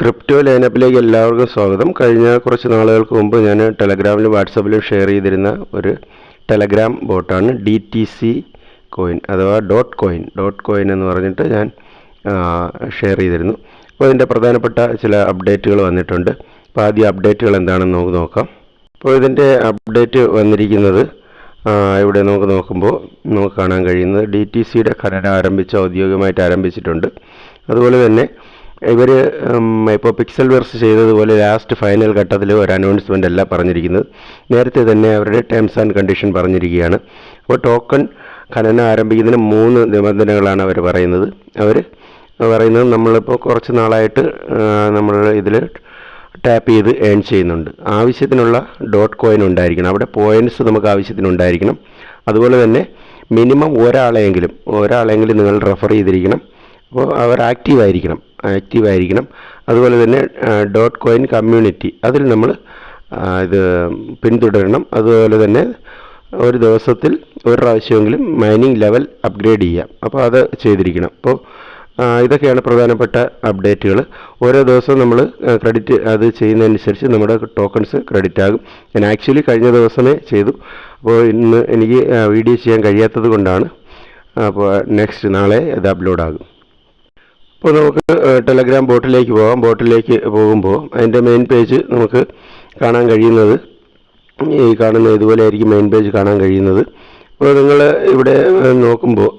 Crypto ലൈനപ്പിലേക്ക് എല്ലാവർക്കും സ്വാഗതം. കഴിഞ്ഞ കുറച്ച് നാളുകൾക്ക് മുമ്പ് ഞാൻ ടെലഗ്രാമിലും വാട്സപ്പിലും ഷെയർ ചെയ്തിരുന്ന ഒരു ടെലഗ്രാം ബോട്ടാണ് ഡി ടി സി കോയിൻ അഥവാ ഡോട്ട് കോയിൻ ഡോട്ട് കോയിൻ എന്ന് പറഞ്ഞിട്ട് ഞാൻ ഷെയർ ചെയ്തിരുന്നു. അപ്പോൾ ഇതിന്റെ പ്രധാനപ്പെട്ട ചില അപ്ഡേറ്റുകൾ വന്നിട്ടുണ്ട്. അപ്പോൾ ആദ്യം അപ്ഡേറ്റുകൾ എന്താണെന്ന് നമുക്ക് നോക്കാം. അപ്പോൾ ഇതിന്റെ അപ്ഡേറ്റ് വന്നിരിക്കുന്നത് ഇവിടെ നമുക്ക് നോക്കുമ്പോൾ നമുക്ക് കാണാൻ കഴിയുന്നത് ഡി ടി സിയുടെ ഖനനം ആരംഭിച്ച ഔദ്യോഗികമായിട്ട് ആരംഭിച്ചിട്ടുണ്ട്. അതുപോലെ തന്നെ ഇവർ ഇപ്പോൾ പിക്സൽ വെർസ് ചെയ്തതുപോലെ ലാസ്റ്റ് ഫൈനൽ ഘട്ടത്തിൽ ഒരു അനൗൺസ്മെന്റ് അല്ല പറഞ്ഞിരിക്കുന്നത്. നേരത്തെ തന്നെ അവരുടെ ടേംസ് ആൻഡ് കണ്ടീഷൻ പറഞ്ഞിരിക്കുകയാണ്. അപ്പോൾ ടോക്കൺ ഖനനം ആരംഭിക്കുന്നതിന് മൂന്ന് നിബന്ധനകളാണ് അവർ പറയുന്നത്. അവർ പറയുന്നത് നമ്മളിപ്പോൾ കുറച്ച് നാളായിട്ട് നമ്മൾ ഇതിൽ ടാപ്പ് ചെയ്ത് ഏൺ ചെയ്യുന്നുണ്ട്. ആവശ്യത്തിനുള്ള ഡോട്ട് കോയിൻ ഉണ്ടായിരിക്കണം. അവിടെ പോയിന്റ്സ് നമുക്ക് ആവശ്യത്തിനുണ്ടായിരിക്കണം അതുപോലെ തന്നെ മിനിമം ഒരാളെങ്കിലും ഒരാളെങ്കിലും നിങ്ങൾ റെഫർ ചെയ്തിരിക്കണം. അപ്പോൾ അവർ ആക്റ്റീവ് ആയിരിക്കണം. ആക്റ്റീവ് ആയിരിക്കണം. അതുപോലെ തന്നെ ഡോട്ട് കോയിൻ കമ്മ്യൂണിറ്റി അതിൽ നമ്മൾ ഇത് പിന്തുടരണം. അതുപോലെ തന്നെ ഒരു ദിവസത്തിൽ ഒരു പ്രാവശ്യമെങ്കിലും മൈനിങ് ലെവൽ അപ്ഗ്രേഡ് ചെയ്യാം. അപ്പോൾ അത് ചെയ്തിരിക്കണം. അപ്പോൾ ഇതൊക്കെയാണ് പ്രധാനപ്പെട്ട അപ്ഡേറ്റുകൾ ഓരോ ദിവസവും നമ്മൾ ക്രെഡിറ്റ് അത് ചെയ്യുന്നതനുസരിച്ച് നമ്മുടെ ടോക്കൺസ് ക്രെഡിറ്റ് ആകും. ഞാൻ ആക്ച്വലി കഴിഞ്ഞ ദിവസമേ ചെയ്തു. അപ്പോൾ ഇന്ന് എനിക്ക് വീഡിയോ ചെയ്യാൻ കഴിയാത്തത് കൊണ്ടാണ്. അപ്പോൾ നെക്സ്റ്റ് നാളെ ഇത് അപ്ലോഡ് ആകും. അപ്പോൾ നമുക്ക് ടെലഗ്രാം ബോട്ടിലേക്ക് പോകാം. ബോട്ടിലേക്ക് പോകുമ്പോൾ അതിന്റെ മെയിൻ പേജ് നമുക്ക് കാണാൻ കഴിയുന്നത് ഈ കാണുന്ന ഇതുപോലെ ആയിരിക്കും മെയിൻ പേജ് കാണാൻ കഴിയുന്നത്. അപ്പോൾ നിങ്ങൾ ഇവിടെ നോക്കുമ്പോൾ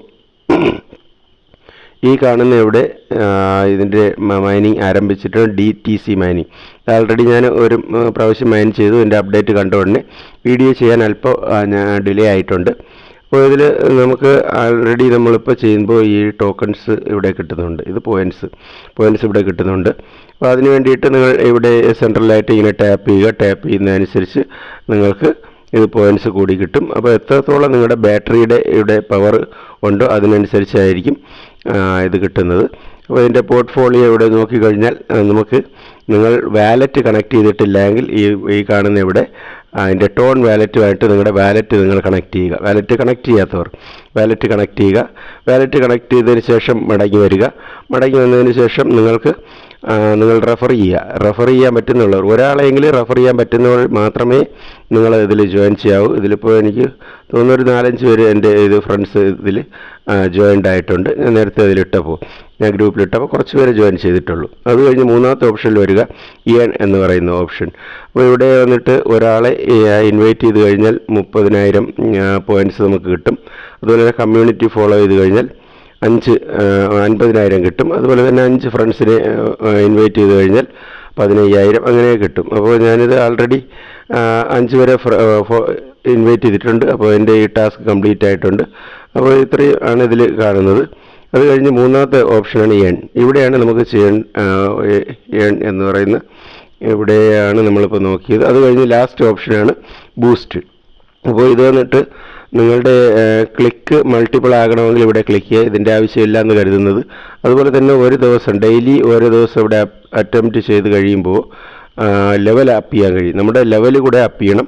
ഈ കാണുന്ന ഇവിടെ ഇതിന്റെ mining ആരംഭിച്ചിട്ട് D T C mining already ഞാൻ ഒരു പ്രാവശ്യം മൈൻ ചെയ്തു. എന്റെ അപ്ഡേറ്റ് കണ്ട ഉടനെ വീഡിയോ ചെയ്യാൻ അല്പം ഡിലേ ആയിട്ടുണ്ട്. അപ്പോൾ ഇതിൽ നമുക്ക് ആൾറെഡി നമ്മളിപ്പോൾ ചെയ്യുമ്പോൾ ഈ ടോക്കൺസ് ഇവിടെ കിട്ടുന്നുണ്ട്. ഇത് പോയിന്റ്സ് പോയിന്റ്സ് ഇവിടെ കിട്ടുന്നുണ്ട്. അപ്പോൾ അതിന് വേണ്ടിയിട്ട് നിങ്ങൾ ഇവിടെ സെൻട്രലായിട്ട് ഇങ്ങനെ ടാപ്പ് ചെയ്യുക. ടാപ്പ് ചെയ്യുന്നതനുസരിച്ച് നിങ്ങൾക്ക് ഇത് പോയിന്റ്സ് കൂടി കിട്ടും. അപ്പോൾ എത്രത്തോളം നിങ്ങളുടെ ബാറ്ററിയുടെ ഇവിടെ പവർ ഉണ്ടോ അതിനനുസരിച്ചായിരിക്കും ഇത് കിട്ടുന്നത്. അപ്പോൾ ഇതിന്റെ പോർട്ട്ഫോളിയോ ഇവിടെ നോക്കിക്കഴിഞ്ഞാൽ നമുക്ക് നിങ്ങൾ വാലറ്റ് കണക്ട് ചെയ്തിട്ടില്ലെങ്കിൽ ഈ ഈ കാണുന്ന ഇവിടെ അതിന്റെ ടോൺ വാലറ്റുമായിട്ട് നിങ്ങളുടെ വാലറ്റ് നിങ്ങൾ കണക്ട് ചെയ്യുക. വാലറ്റ് കണക്ട് ചെയ്യാത്തവർ. വാലറ്റ് കണക്ട് ചെയ്യുക. വാലറ്റ് കണക്ട് ചെയ്തതിന് ശേഷം മടങ്ങി വരിക. മടങ്ങി വന്നതിന് ശേഷം നിങ്ങൾക്ക് നിങ്ങൾ റെഫർ ചെയ്യുക. റെഫർ ചെയ്യാൻ പറ്റുന്നുള്ളവർ ഒരാളെങ്കിലും റെഫർ ചെയ്യാൻ പറ്റുന്നവർ മാത്രമേ നിങ്ങൾ ഇതിൽ ജോയിൻ ചെയ്യാവൂ. ഇതിലിപ്പോൾ എനിക്ക് തോന്നുന്നു ഒരു നാലഞ്ച് പേര് എന്റെ ഇത് ഫ്രണ്ട്സ് ഇതിൽ ജോയിൻഡ് ആയിട്ടുണ്ട്. ഞാൻ നേരത്തെ അതിലിട്ടപ്പോൾ ഞാൻ ഗ്രൂപ്പിലിട്ടപ്പോൾ കുറച്ച് പേര് ജോയിൻ ചെയ്തിട്ടുള്ളൂ. അത് കഴിഞ്ഞ് മൂന്നാമത്തെ ഓപ്ഷനിൽ വരിക. ഇയൺ എന്ന് പറയുന്ന ഓപ്ഷൻ അപ്പോൾ ഇവിടെ വന്നിട്ട് ഒരാളെ ഇൻവൈറ്റ് ചെയ്ത് കഴിഞ്ഞാൽ മുപ്പതിനായിരം പോയിന്റ്സ് നമുക്ക് കിട്ടും. അതുപോലെ തന്നെ കമ്മ്യൂണിറ്റി ഫോളോ ചെയ്ത് കഴിഞ്ഞാൽ അഞ്ച് അൻപതിനായിരം കിട്ടും. അതുപോലെ തന്നെ അഞ്ച് ഫ്രണ്ട്സിനെ ഇൻവൈറ്റ് ചെയ്ത് കഴിഞ്ഞാൽ പതിനയ്യായിരം അങ്ങനെ കിട്ടും. അപ്പോൾ ഞാനിത് ആൾറെഡി അഞ്ച് വരെ ഇൻവൈറ്റ് ചെയ്തിട്ടുണ്ട്. അപ്പോൾ എന്റെ ഈ ടാസ്ക് കംപ്ലീറ്റ് ആയിട്ടുണ്ട്. അപ്പോൾ ഇത്രയും ആണ് ഇതിൽ കാണുന്നത്. അത് കഴിഞ്ഞ് മൂന്നാമത്തെ ഓപ്ഷനാണ് ഏൺ ഇവിടെയാണ് നമുക്ക് ചെയ്യാൻ ഏൺ എന്ന് പറയുന്ന ഇവിടെയാണ് നമ്മളിപ്പോൾ നോക്കിയത്. അത് കഴിഞ്ഞ് ലാസ്റ്റ് ഓപ്ഷനാണ് ബൂസ്റ്റ് അപ്പോൾ ഇത് വന്നിട്ട് നിങ്ങളുടെ ക്ലിക്ക് മൾട്ടിപ്പിൾ ആകണമെങ്കിൽ ഇവിടെ ക്ലിക്ക് ചെയ്യുക. ഇതിന്റെ ആവശ്യമില്ല എന്ന് കരുതുന്നത്. അതുപോലെ തന്നെ ഒരു ദിവസം ഡെയിലി ഓരോ ദിവസം ഇവിടെ അറ്റംപ്റ്റ് ചെയ്ത് കഴിയുമ്പോൾ ലെവൽ അപ്പ് ചെയ്യാൻ കഴിയും. നമ്മുടെ ലെവൽ കൂടെ അപ്പ് ചെയ്യണം.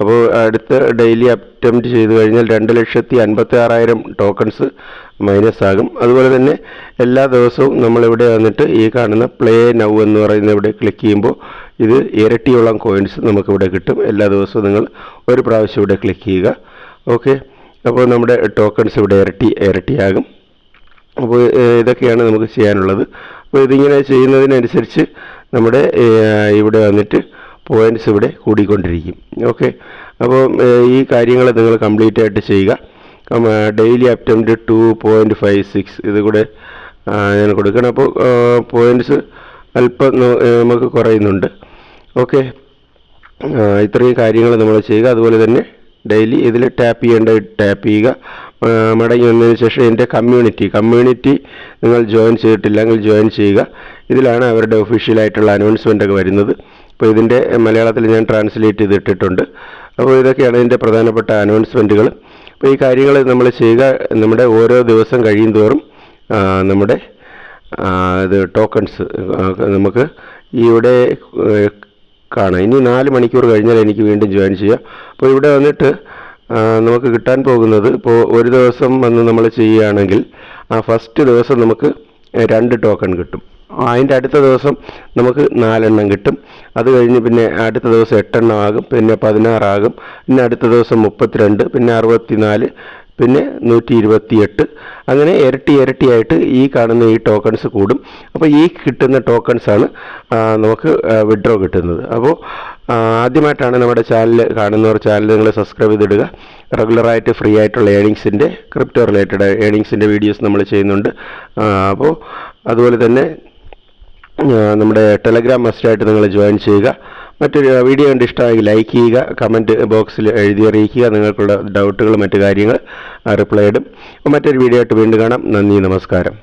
അപ്പോൾ അടുത്ത ഡെയിലി അറ്റംപ്റ്റ് ചെയ്ത് കഴിഞ്ഞാൽ രണ്ട് ലക്ഷത്തി അൻപത്തി ആറായിരം ടോക്കൺസ് മൈനസ് ആകും. അതുപോലെ തന്നെ എല്ലാ ദിവസവും നമ്മളിവിടെ വന്നിട്ട് ഈ കാണുന്ന പ്ലേ നൗ എന്ന് പറയുന്ന ഇവിടെ ക്ലിക്ക് ചെയ്യുമ്പോൾ ഇത് ഇരട്ടിയോളം കോയിൻസ് നമുക്കിവിടെ കിട്ടും. എല്ലാ ദിവസവും നിങ്ങൾ ഒരു പ്രാവശ്യം ഇവിടെ ക്ലിക്ക് ചെയ്യുക. ഓക്കെ. അപ്പോൾ നമ്മുടെ ടോക്കൺസ് ഇവിടെ ഇരട്ടി ഇരട്ടിയാകും. അപ്പോൾ ഇതൊക്കെയാണ് നമുക്ക് ചെയ്യാനുള്ളത്. അപ്പോൾ ഇതിങ്ങനെ ചെയ്യുന്നതിനനുസരിച്ച് നമ്മുടെ ഇവിടെ വന്നിട്ട് പോയിന്റ്സ് ഇവിടെ കൂടിക്കൊണ്ടിരിക്കും. ഓക്കെ. അപ്പോൾ ഈ കാര്യങ്ങൾ നിങ്ങൾ കംപ്ലീറ്റ് ആയിട്ട് ചെയ്യുക. Daily attempt two point five six ഇത് കൂടെ ഞാൻ കൊടുക്കണം. അപ്പോൾ പോയിന്റ്സ് അല്പം നമുക്ക് കുറയുന്നുണ്ട്. ഓക്കെ. ഇത്രയും കാര്യങ്ങൾ നമ്മൾ ചെയ്യുക. അതുപോലെ തന്നെ ഡെയിലി ഇതിൽ ടാപ്പ് ചെയ്യേണ്ട ടാപ്പ് ചെയ്യുക. മടങ്ങി വന്നതിന് ശേഷം എന്റെ കമ്മ്യൂണിറ്റി കമ്മ്യൂണിറ്റി നിങ്ങൾ ജോയിൻ ചെയ്തിട്ടില്ലെങ്കിൽ ജോയിൻ ചെയ്യുക. ഇതിലാണ് അവരുടെ ഒഫീഷ്യലായിട്ടുള്ള അനൗൺസ്മെന്റ് ഒക്കെ വരുന്നത്. അപ്പോൾ ഇതിന്റെ മലയാളത്തിൽ ഞാൻ ട്രാൻസ്ലേറ്റ് ചെയ്തിട്ടിട്ടുണ്ട്. അപ്പോൾ ഇതൊക്കെയാണ് ഇതിന്റെ പ്രധാനപ്പെട്ട അനൗൺസ്മെന്റുകൾ അപ്പോൾ ഈ കാര്യങ്ങൾ നമ്മൾ ചെയ്യുക നമ്മുടെ ഓരോ ദിവസം കഴിയും തോറും നമ്മുടെ ഇത് ടോക്കൺസ് നമുക്ക് ഇവിടെ കാണാം. ഇനി നാല് മണിക്കൂർ കഴിഞ്ഞാൽ എനിക്ക് വീണ്ടും ജോയിൻ ചെയ്യാം. അപ്പോൾ ഇവിടെ വന്നിട്ട് നമുക്ക് കിട്ടാൻ പോകുന്നത് ഇപ്പോൾ ഒരു ദിവസം വന്ന് നമ്മൾ ചെയ്യുകയാണെങ്കിൽ ആ ഫസ്റ്റ് ദിവസം നമുക്ക് രണ്ട് ടോക്കൺ കിട്ടും. അതിന്റെ അടുത്ത ദിവസം നമുക്ക് നാലെണ്ണം കിട്ടും. അത് കഴിഞ്ഞ് പിന്നെ അടുത്ത ദിവസം എട്ടെണ്ണം ആകും പിന്നെ പതിനാറാകും പിന്നെ അടുത്ത ദിവസം മുപ്പത്തിരണ്ട് പിന്നെ അറുപത്തിനാല് പിന്നെ നൂറ്റി ഇരുപത്തിയെട്ട് അങ്ങനെ ഇരട്ടി ഇരട്ടിയായിട്ട് ഈ കാണുന്ന ഈ ടോക്കൺസ് കൂടും. അപ്പോൾ ഈ കിട്ടുന്ന ടോക്കൺസാണ് നമുക്ക് വിഡ്രോ കിട്ടുന്നത്. അപ്പോൾ ആദ്യമായിട്ടാണ് നമ്മുടെ ചാനൽ കാണുന്നവർ ചാനൽ നിങ്ങൾ സബ്സ്ക്രൈബ് ചെയ്തിടുക. റെഗുലറായിട്ട് ഫ്രീ ആയിട്ടുള്ള ഏണിങ്സിന്റെ ക്രിപ്റ്റോ റിലേറ്റഡ് ഏണിങ്സിന്റെ വീഡിയോസ് നമ്മൾ ചെയ്യുന്നുണ്ട്. അപ്പോൾ അതുപോലെ തന്നെ നമ്മുടെ ടെലഗ്രാം മസ്റ്റായിട്ട് നിങ്ങൾ ജോയിൻ ചെയ്യുക. മറ്റൊരു വീഡിയോ കണ്ട് ഇഷ്ടമായി ലൈക്ക് ചെയ്യുക കമന്റ് ബോക്സിൽ എഴുതി അറിയിക്കുക. നിങ്ങൾക്കുള്ള ഡൗട്ടുകൾ മറ്റു കാര്യങ്ങൾ റിപ്ലൈ ഇടും. മറ്റൊരു വീഡിയോ ആയിട്ട് വീണ്ടും കാണാം. നന്ദി നമസ്കാരം.